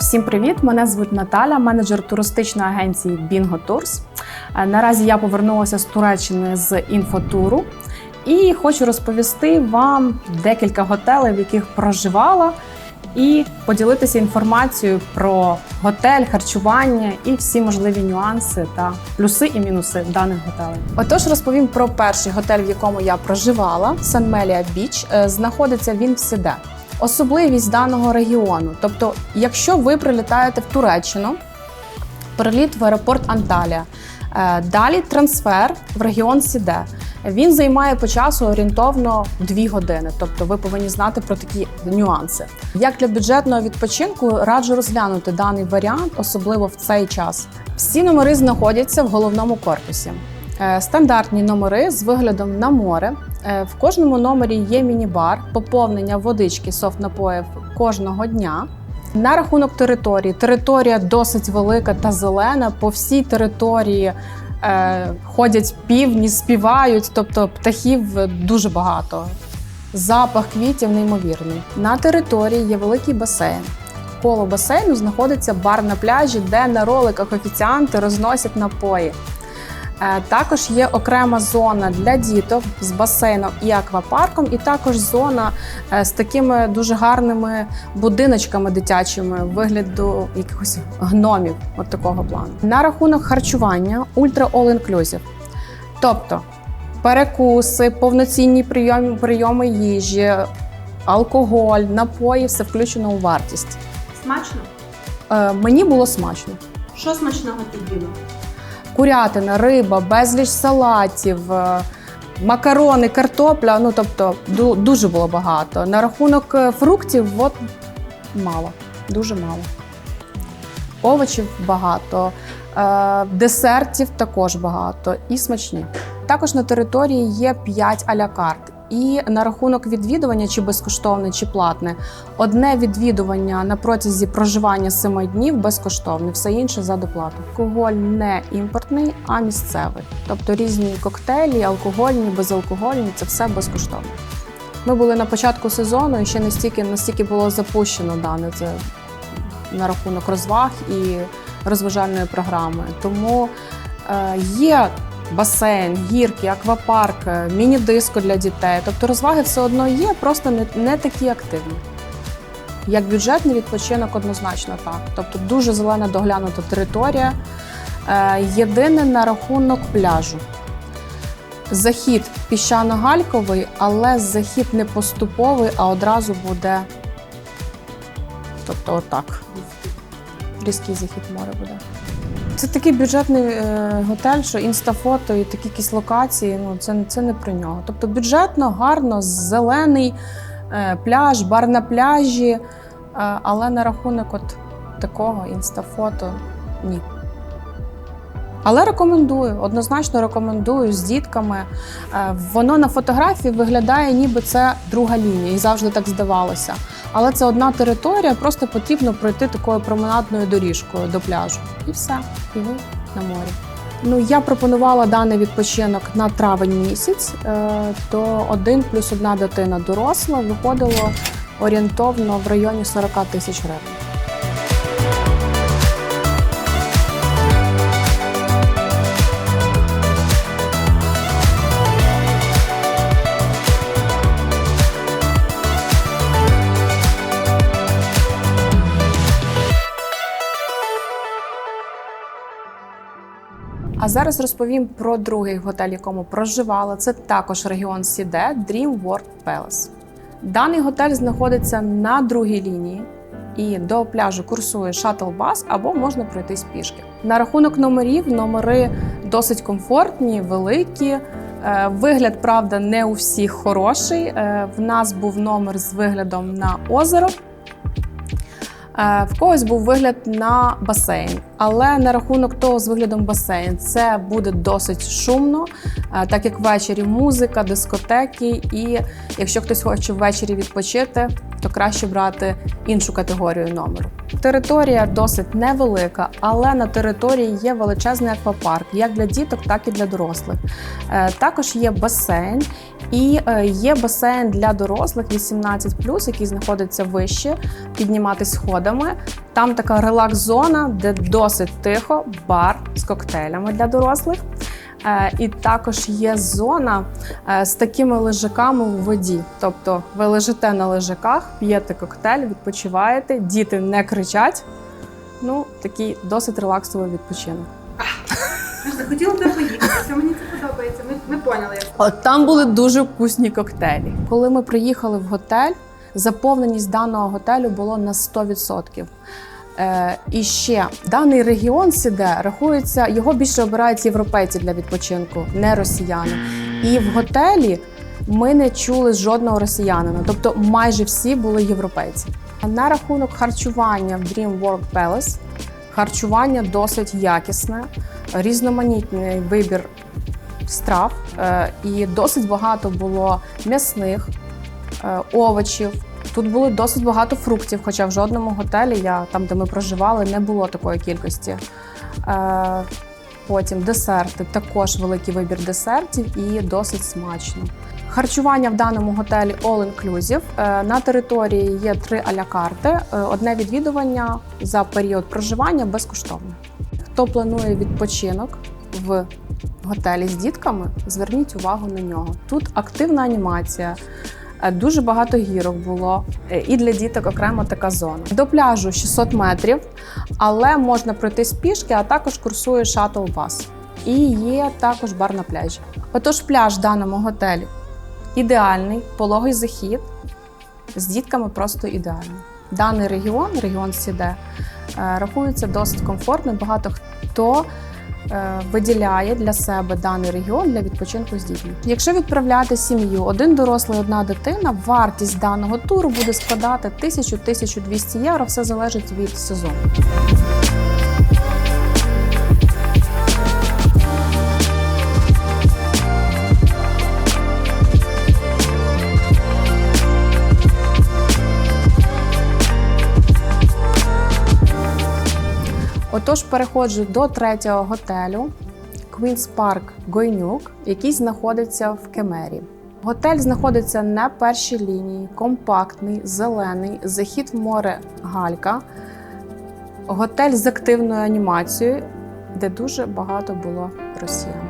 Всім привіт! Мене звуть Наталя, менеджер туристичної агенції Bingo Tours. Е, Наразі я повернулася з Туреччини з інфотуру і хочу розповісти вам декілька готелей, в яких проживала, і поділитися інформацією про готель, харчування і всі можливі нюанси та плюси і мінуси даних готелей. Отож, розповім про перший готель, в якому я проживала Санмелія Біч. Знаходиться він в Сіде. Особливість даного регіону. Тобто, якщо ви прилітаєте в Туреччину, переліт в аеропорт Анталія, е, далі трансфер в регіон Сіде. Він займає по часу орієнтовно 2 години, тобто ви повинні знати про такі нюанси. Як для бюджетного відпочинку раджу розглянути даний варіант, особливо в цей час. Всі номери знаходяться в головному корпусі. Е, Стандартні номери з виглядом на море. Е, В кожному номері є міні-бар, поповнення водички софт-напоїв кожного дня. На рахунок території. Територія досить велика та зелена. По всій території е, ходять півні, співають, тобто птахів дуже багато. Запах квітів неймовірний. На території є великий басейн. Коло басейну знаходиться бар на пляжі, де на роликах офіціанти розносять напої. Е, Також є окрема зона для діток з басейном і аквапарком, і також зона е, з такими дуже гарними будиночками дитячими вигляду якихось гномів, от такого плану. На рахунок харчування ультра all inclusive. Тобто перекуси, повноцінні прийоми, прийоми їжі, алкоголь, напої все включено у вартість. Смачно? Е, Мені було смачно. Що смачного ти їла? Курятина, риба, безліч салатів, е, макарони, картопля. Ну тобто дуже було багато. На рахунок е, фруктів, от мало, дуже мало. Овочів багато, е, десертів також багато і смачні. Також на території є 5 аля карт. І на рахунок відвідування, чи безкоштовне, чи платне, одне відвідування на протязі проживання 7 днів безкоштовне, все інше за доплату. Алкоголь не імпортний, а місцевий. Тобто різні коктейлі, алкогольні, безалкогольні це все безкоштовно. Ми були на початку сезону і ще настільки, настільки було запущено дане це на рахунок розваг і розважальної програми. Тому е, є басейн, гірки, аквапарк, е, міні-диско для дітей. Тобто розваги все одно є, просто не, не такі активні. Як бюджетний відпочинок однозначно так. Тобто дуже зелена доглянута територія. Е, єдине на рахунок пляжу. Захід піщано-гальковий, але захід не поступовий, а одразу буде. Тобто, отак. Різкий захід моря буде. Це такий бюджетний е, готель, що інстафото і такі якісь локації. Ну це, це не про нього. Тобто бюджетно, гарно, зелений е, пляж, бар на пляжі. Е, але на рахунок от такого інстафото ні. Але рекомендую, однозначно рекомендую з дітками. Е, Воно на фотографії виглядає, ніби це друга лінія, і завжди так здавалося. Але це одна територія, просто потрібно пройти такою променадною доріжкою до пляжу. І все, і ви на морі. Ну, я пропонувала даний відпочинок на травень місяць, е, то один плюс одна дитина доросла виходило орієнтовно в районі 40 тисяч гривень. Зараз розповім про другий готель, якому проживала. Це також регіон Сіде Dream World Palace. Даний готель знаходиться на другій лінії. І до пляжу курсує шатл-бас або можна пройтись пішки. На рахунок номерів номери досить комфортні, великі. Е, Вигляд, правда, не у всіх хороший. Е, В нас був номер з виглядом на озеро. Е, В когось був вигляд на басейн, але на рахунок того з виглядом басейн це буде досить шумно, е, так як ввечері музика, дискотеки, і якщо хтось хоче ввечері відпочити, то краще брати іншу категорію номеру. Територія досить невелика, але на території є величезний аквапарк, як для діток, так і для дорослих. Е, Також є басейн і е, є басейн для дорослих 18+, який знаходиться вище, підніматись сходами. Там така релакс-зона, де досить тихо, бар з коктейлями для дорослих. Е, І також є зона е, з такими лежаками у воді. Тобто ви лежите на лежаках, п'єте коктейль, відпочиваєте, діти не кричать. Ну, такий досить релаксовий відпочинок. Захотіла туди поїхати, мені це подобається. Ми, ми поняли. От там були дуже вкусні коктейлі. Коли ми приїхали в готель, заповненість даного готелю було на 100%. Е, і ще даний регіон Сіде рахується, його більше обирають європейці для відпочинку, не росіяни. І в готелі ми не чули жодного росіянина, тобто майже всі були європейці. На рахунок харчування в Dream World Palace харчування досить якісне, різноманітний вибір страв, е, і досить багато було м'ясних овочів. Тут було досить багато фруктів, хоча в жодному готелі, я там, де ми проживали, не було такої кількості. Е, Потім десерти, також великий вибір десертів і досить смачно. Харчування в даному готелі all inclusive. Е, На території є три аля карти. Е, Одне відвідування за період проживання безкоштовне. Хто планує відпочинок в готелі з дітками, зверніть увагу на нього. Тут активна анімація. Е, Дуже багато гірок було, е, і для діток окремо така зона. До пляжу 600 метрів, але можна пройти з пішки, а також курсує шатл-бас. І є також бар на пляжі. Отож, пляж в даному готелі ідеальний, пологий захід з дітками просто ідеальний. Даний регіон, регіон Сіде, е, рахується досить комфортним. Багато хто виділяє для себе даний регіон для відпочинку з дітьми. Якщо відправляти сім'ю, один дорослий, одна дитина, вартість даного туру буде складати 1000-1200 євро. Все залежить від сезону. Отож, переходжу до третього готелю Queen's Park Гойнюк, який знаходиться в Кемері. Готель знаходиться на першій лінії, компактний, зелений, захід в море Галька. Готель з активною анімацією, де дуже багато було росіян.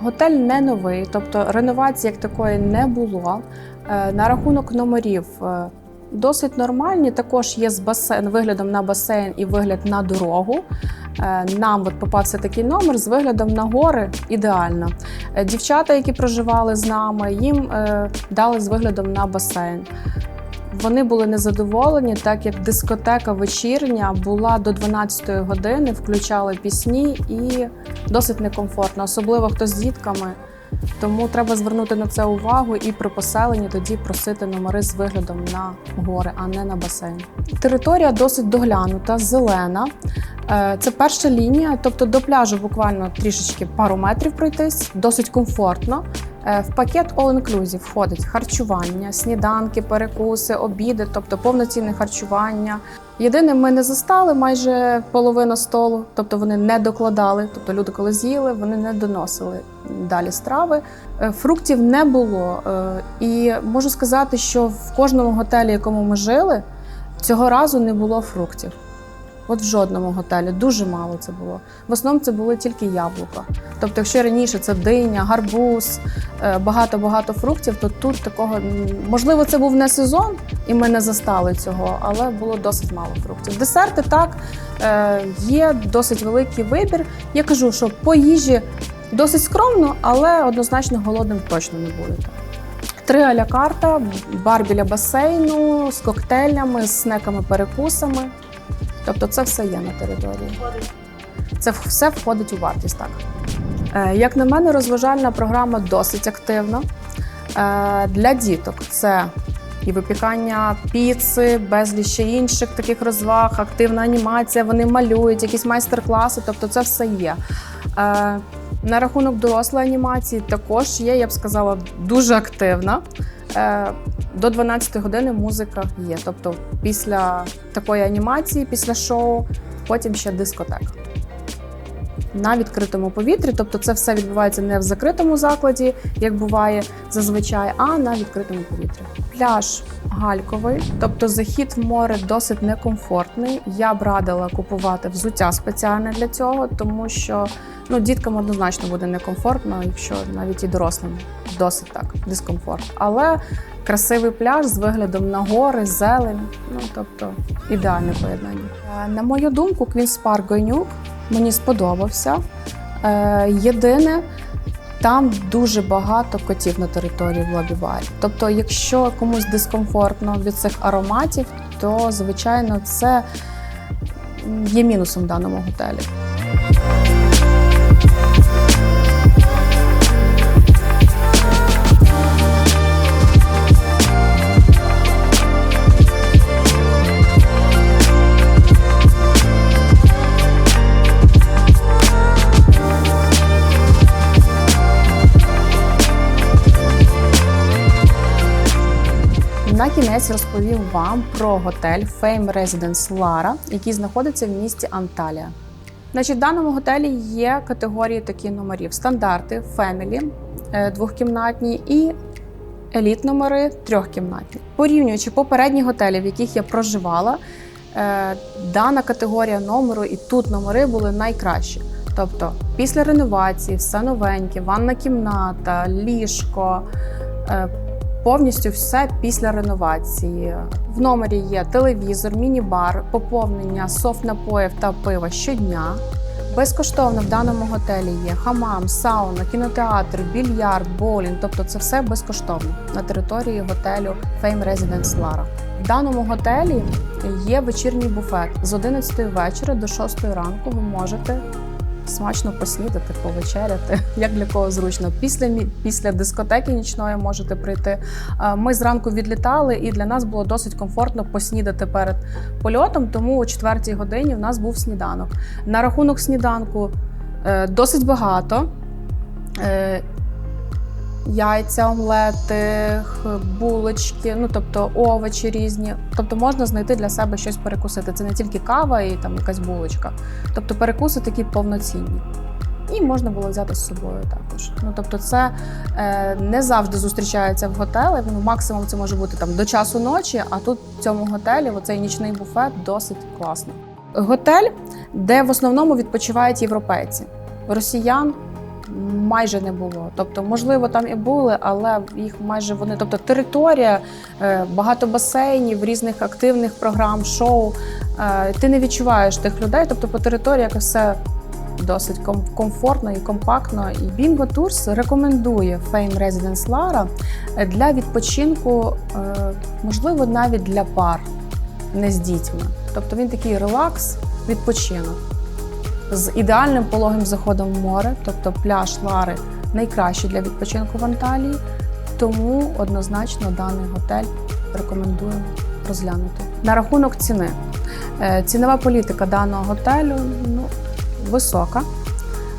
Готель не новий, тобто реновації як такої не було. Е, На рахунок номерів е, досить нормальні. Також є з басейн, виглядом на басейн і вигляд на дорогу. Е, Нам от попався такий номер з виглядом на гори ідеально. Е, Дівчата, які проживали з нами, їм е, дали з виглядом на басейн. Вони були незадоволені, так як дискотека вечірня була до 12-ї години, включали пісні і досить некомфортно, особливо хто з дітками. Тому треба звернути на це увагу і при поселенні тоді просити номери з виглядом на гори, а не на басейн. Територія досить доглянута, зелена. Е, Це перша лінія, тобто до пляжу буквально трішечки пару метрів пройтись, досить комфортно. Е, В пакет All Inclusive входить харчування, сніданки, перекуси, обіди, тобто повноцінне харчування. Єдине, ми не застали майже половину столу, тобто вони не докладали. Тобто люди, коли з'їли, вони не доносили далі страви. Е, Фруктів не було. Е, І можу сказати, що в кожному готелі, якому ми жили, цього разу не було фруктів. От в жодному готелі дуже мало це було. В основному це були тільки яблука. Тобто, якщо раніше це диня, гарбуз, е, багато-багато фруктів, то тут такого можливо це був не сезон, і ми не застали цього, але було досить мало фруктів. Десерти так е, є досить великий вибір. Я кажу, що по їжі досить скромно, але однозначно голодним точно не будете. Три аля карта, бар біля басейну з коктейлями, з снеками, перекусами. Тобто це все є на території. Це все входить у вартість, так. Е, Як на мене, розважальна програма досить активна. Е, Для діток це і випікання піци, безліч інших таких розваг, активна анімація, вони малюють, якісь майстер-класи, тобто це все є. Е, На рахунок дорослої анімації також є, я б сказала, дуже активна. До 12 години музика є. Тобто після такої анімації, після шоу, потім ще дискотека. На відкритому повітрі, тобто це все відбувається не в закритому закладі, як буває зазвичай, а на відкритому повітрі. Пляж гальковий, тобто захід в море досить некомфортний. Я б радила купувати взуття спеціальне для цього, тому що ну, діткам однозначно буде некомфортно, якщо навіть і дорослим досить так дискомфорт. Але красивий пляж з виглядом на гори, зелень. Ну тобто ідеальне поєднання. Е, На мою думку, Квінс Парк Гойнюк мені сподобався. Е, Єдине, там дуже багато котів на території в лобі-барі. Тобто, якщо комусь дискомфортно від цих ароматів, то звичайно це є мінусом даному готелі. На кінець розповім вам про готель Fame Residence Lara, який знаходиться в місті Анталія. Значить, в даному готелі є категорії такі номерів: стандарти, Family, е, двохкімнатні і еліт номери трьохкімнатні. Порівнюючи попередні готелі, в яких я проживала, е, дана категорія номеру і тут номери були найкращі. Тобто, після реновації, все новеньке, ванна кімната, ліжко. Повністю все після реновації. В номері є телевізор, міні-бар, поповнення софт напоїв та пива щодня. Безкоштовно в даному готелі є хамам, сауна, кінотеатр, більярд, боулінг, тобто це все безкоштовно на території готелю Fame Residence Lara. В даному готелі є вечірній буфет з 11 вечора до 6 ранку. Ви можете смачно поснідати, повечеряти, як для кого зручно. Після після дискотеки нічної можете прийти. Е, Ми зранку відлітали, і для нас було досить комфортно поснідати перед польотом. Тому о 4 годині в нас був сніданок. На рахунок сніданку е, досить багато. Яйця, омлети, булочки, ну тобто овочі різні. Тобто можна знайти для себе щось перекусити. Це не тільки кава і там якась булочка. Тобто перекуси такі повноцінні. І можна було взяти з собою також. Ну тобто, це е, не завжди зустрічається в готелі. Ну, максимум це може бути там до часу ночі, а тут в цьому готелі оцей нічний буфет досить класний. Готель, де в основному відпочивають європейці. Росіян майже не було. Тобто, можливо, там і були, але їх майже вони. Тобто, територія, е, багато басейнів, різних активних програм, шоу. Е, Ти не відчуваєш тих людей. Тобто, по території якось все досить ком- комфортно і компактно. І Bingo Tours рекомендує Fame Residence Lara для відпочинку, е, можливо, навіть для пар, не з дітьми. Тобто він такий релакс, відпочинок з ідеальним пологим заходом в море, тобто пляж Лари найкращий для відпочинку в Анталії. Тому однозначно даний готель рекомендуємо розглянути. На рахунок ціни. Е, Цінова політика даного готелю ну, висока.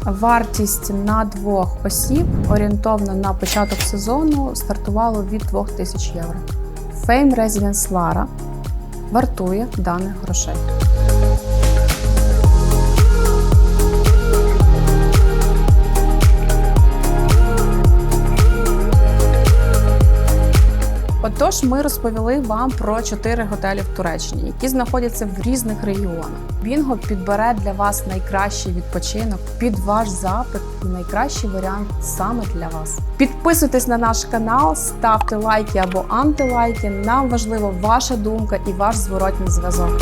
Вартість на двох осіб орієнтовно на початок сезону стартувало від 2000 євро. Fame Residence Lara вартує даних грошей. Отож, ми розповіли вам про чотири готелі в Туреччині, які знаходяться в різних регіонах. Бінго підбере для вас найкращий відпочинок під ваш запит і найкращий варіант саме для вас. Підписуйтесь на наш канал, ставте лайки або антилайки. Нам важлива ваша думка і ваш зворотній зв'язок.